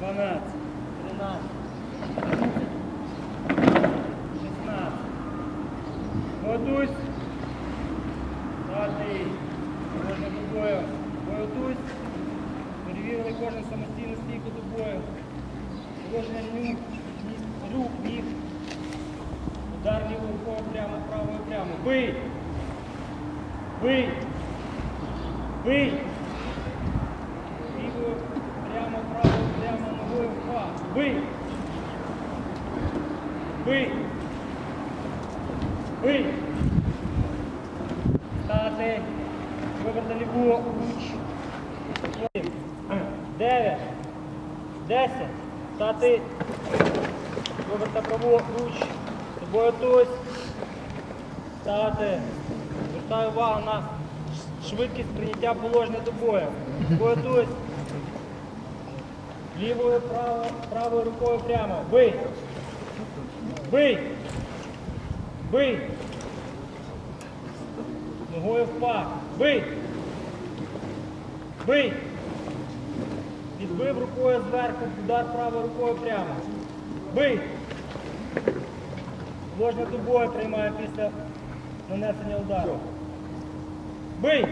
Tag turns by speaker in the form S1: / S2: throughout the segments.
S1: 16. Готуйсь. Стати. Кожен до бою. Перевірили кожен самостійну стійку до бою. Положення ніг, рук. Удар лівою рукою прямо, правою прямо. Бий! Бий! Бий! Лівою прямо, правою прямо, ногою впав. Бий! Бий! Бий! Стати! Вибрати ліву луч. Дев'ять. Десять. Стати. Вибрати праву руч. Тобою тусь. Стати. Звертаю увагу на швидкість прийняття положення до бою. Тобою тусь. Лівою право, правою рукою прямо. Бий. Бий. Бий. Ногою впав. Бий. Бий. Підбив рукою зверху, удар правою рукою прямо. Бий. Ложне до бою приймає після нанесення удару. Бий.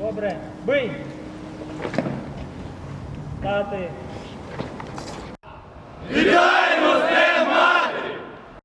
S1: Добре. Бий. Стати.